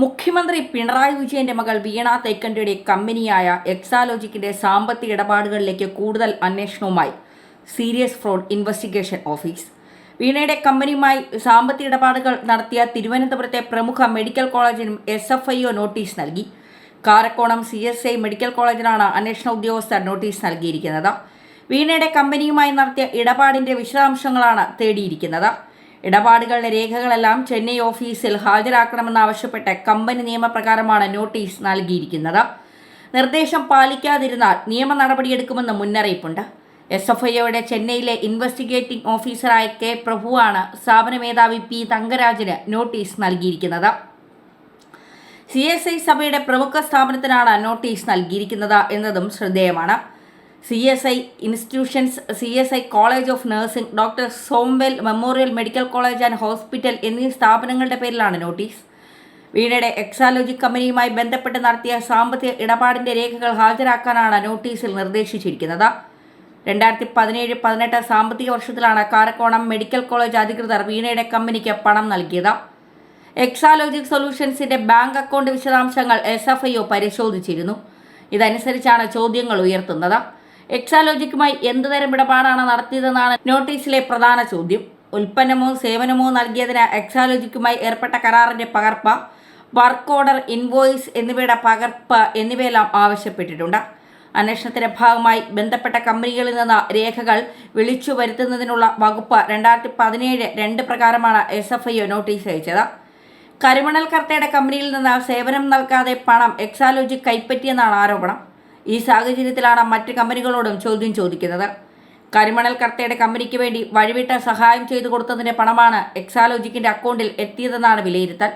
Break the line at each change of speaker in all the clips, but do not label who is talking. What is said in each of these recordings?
മുഖ്യമന്ത്രി പിണറായി വിജയന്റെ മകൾ വീണ തേക്കണ്ടിയുടെ കമ്പനിയായ എക്സാലോജിക്കിന്റെ സാമ്പത്തിക ഇടപാടുകളിലേക്ക് കൂടുതൽ അന്വേഷണവുമായി സീരിയസ് ഫ്രോഡ് ഇൻവെസ്റ്റിഗേഷൻ ഓഫീസ്. വീണയുടെ കമ്പനിയുമായി സാമ്പത്തിക ഇടപാടുകൾ നടത്തിയ തിരുവനന്തപുരത്തെ പ്രമുഖ medical കോളേജിനും S F I O notice നൽകി. Karakonam C S I medical കോളേജിനാണ് അന്വേഷണ ഉദ്യോഗസ്ഥർ നോട്ടീസ് നൽകിയിരിക്കുന്നത്. വീണയുടെ കമ്പനിയുമായി നടത്തിയ ഇടപാടിന്റെ വിശദാംശങ്ങളാണ് തേടിയിരിക്കുന്നത്. ഇടപാടുകളുടെ രേഖകളെല്ലാം ചെന്നൈ ഓഫീസിൽ ഹാജരാക്കണമെന്നാവശ്യപ്പെട്ട് കമ്പനി നിയമപ്രകാരമാണ് നോട്ടീസ് നൽകിയിരിക്കുന്നത്. നിർദ്ദേശം പാലിക്കാതിരുന്നാൽ നിയമ നടപടിയെടുക്കുമെന്ന് മുന്നറിയിപ്പുണ്ട്. എസ് എഫ് ഐയുടെ ചെന്നൈയിലെ ഇൻവെസ്റ്റിഗേറ്റിംഗ് ഓഫീസറായ കെ പ്രഭുവാണ് സ്ഥാപന മേധാവി പി തങ്കരാജിന് നോട്ടീസ് നൽകിയിരിക്കുന്നത്. സി എസ് ഐ സഭയുടെ പ്രമുഖ സ്ഥാപനത്തിനാണ് നോട്ടീസ് നൽകിയിരിക്കുന്നത് എന്നതും ശ്രദ്ധേയമാണ്. C S I institutions C S I college of nursing doctor Somervell memorial medical college and hospital എന്നീ സ്ഥാപനങ്ങളുടെ പേരിലാണ് നോട്ടീസ് വീണയുടെ എക്സാലോജിക് കമ്പനിയുമായി ബന്ധപ്പെട്ട് നടത്തിയ സാമ്പത്തിക ഇടപാടിന്റെ രേഖകൾ ഹാജരാക്കാനാണ് നോട്ടീസിൽ നിർദ്ദേശിച്ചിരിക്കുന്നത്. രണ്ടായിരത്തി പതിനേഴ് പതിനെട്ട് സാമ്പത്തിക വർഷത്തിലാണ് കാരക്കോണം മെഡിക്കൽ കോളേജ് അധികൃതർ വീണയുടെ കമ്പനിക്ക് പണം നൽകിയത്. എക്സാലോജിക് സൊല്യൂഷൻസിന്റെ ബാങ്ക് അക്കൗണ്ട് വിശദാംശങ്ങൾ എസ് പരിശോധിച്ചിരുന്നു. ഇതനുസരിച്ചാണ് ചോദ്യങ്ങൾ ഉയർത്തുന്നത്. എക്സാലോജിക്കുമായി എന്തുതരം ഇടപാടാണ് നടത്തിയതെന്നാണ് നോട്ടീസിലെ പ്രധാന ചോദ്യം. ഉൽപ്പന്നമോ സേവനമോ നൽകിയതിന് എക്സാലോജിക്കുമായി ഏർപ്പെട്ട കരാറിന്റെ പകർപ്പ് വർക്ക് ഓർഡർ ഇൻവോയ്സ് എന്നിവയുടെ പകർപ്പ് എന്നിവയെല്ലാം ആവശ്യപ്പെട്ടിട്ടുണ്ട്. അന്വേഷണത്തിന്റെ ഭാഗമായി ബന്ധപ്പെട്ട കമ്പനികളിൽ നിന്ന് രേഖകൾ വിളിച്ചു വരുത്തുന്നതിനുള്ള വകുപ്പ് രണ്ടായിരത്തി പതിനേഴ് രണ്ട് പ്രകാരമാണ് എസ് എഫ് ഐ നോട്ടീസ് അയച്ചത്. കരിമണൽ കർത്തയുടെ കമ്പനിയിൽ നിന്ന് സേവനം നൽകാതെ പണം എക്സാലോജി കൈപ്പറ്റിയെന്നാണ് ആരോപണം. ഈ സാഹചര്യത്തിലാണ് മറ്റ് കമ്പനികളോടും ചോദ്യം ചോദിക്കുന്നത്. കരിമണൽ കർത്തയുടെ കമ്പനിക്ക് വേണ്ടി വഴിവിട്ട സഹായം ചെയ്തു കൊടുത്തതിന്റെ പണമാണ് എക്സാലോജിക്കിന്റെ അക്കൗണ്ടിൽ എത്തിയതെന്നാണ് വിലയിരുത്തൽ.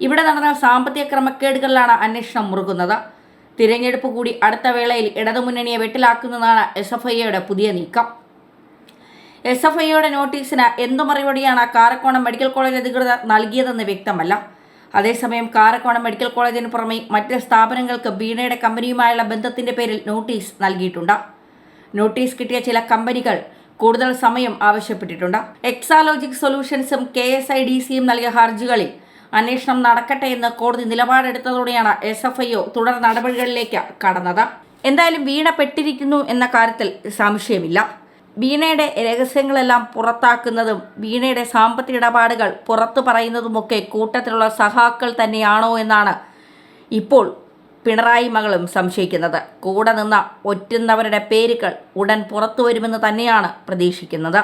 ഇവിടെ നടന്ന സാമ്പത്തിക ക്രമക്കേടുകളിലാണ് അന്വേഷണം മുറുകുന്നത്. തിരഞ്ഞെടുപ്പ് കൂടി അടുത്ത വേളയിൽ ഇടതുമുന്നണിയെ വെട്ടിലാക്കുന്നതാണ് എസ് എഫ് ഐയുടെ പുതിയ നീക്കം. എസ് എഫ് ഐയുടെ നോട്ടീസിന് എന്തു മറുപടിയാണ് കാരക്കോണം മെഡിക്കൽ കോളേജ് അധികൃതർ നൽകിയതെന്ന് വ്യക്തമല്ല. അതേസമയം കാരക്കോണം മെഡിക്കൽ കോളേജിന് പുറമെ മറ്റ് സ്ഥാപനങ്ങൾക്ക് ബീണയുടെ കമ്പനിയുമായുള്ള ബന്ധത്തിന്റെ പേരിൽ നോട്ടീസ് നൽകിയിട്ടുണ്ട്. നോട്ടീസ് കിട്ടിയ ചില കമ്പനികൾ കൂടുതൽ സമയം ആവശ്യപ്പെട്ടിട്ടുണ്ട്. എക്സാലോജിക് സൊല്യൂഷൻസും കെ എസ് ഐ ഡി സിയും നൽകിയ ഹർജികളിൽ അന്വേഷണം നടക്കട്ടെ എന്ന് കോടതി നിലപാടെടുത്തതോടെയാണ് എസ് എഫ് ഐ ഒ തുടർ നടപടികളിലേക്ക് കടന്നത്. എന്തായാലും വീണ പെട്ടിരിക്കുന്നു എന്ന കാര്യത്തിൽ സംശയമില്ല. വീണയുടെ രഹസ്യങ്ങളെല്ലാം പുറത്താക്കുന്നതും വീണയുടെ സാമ്പത്തിക ഇടപാടുകൾ പുറത്തു പറയുന്നതുമൊക്കെ കൂട്ടത്തിലുള്ള സഹാക്കൾ തന്നെയാണോ എന്നാണ് ഇപ്പോൾ പിണറായി മകളും സംശയിക്കുന്നത്. കൂടെ നിന്ന ഒറ്റുന്നവരുടെ പേരുകൾ ഉടൻ പുറത്തു വരുമെന്ന് തന്നെയാണ് പ്രതീക്ഷിക്കുന്നത്.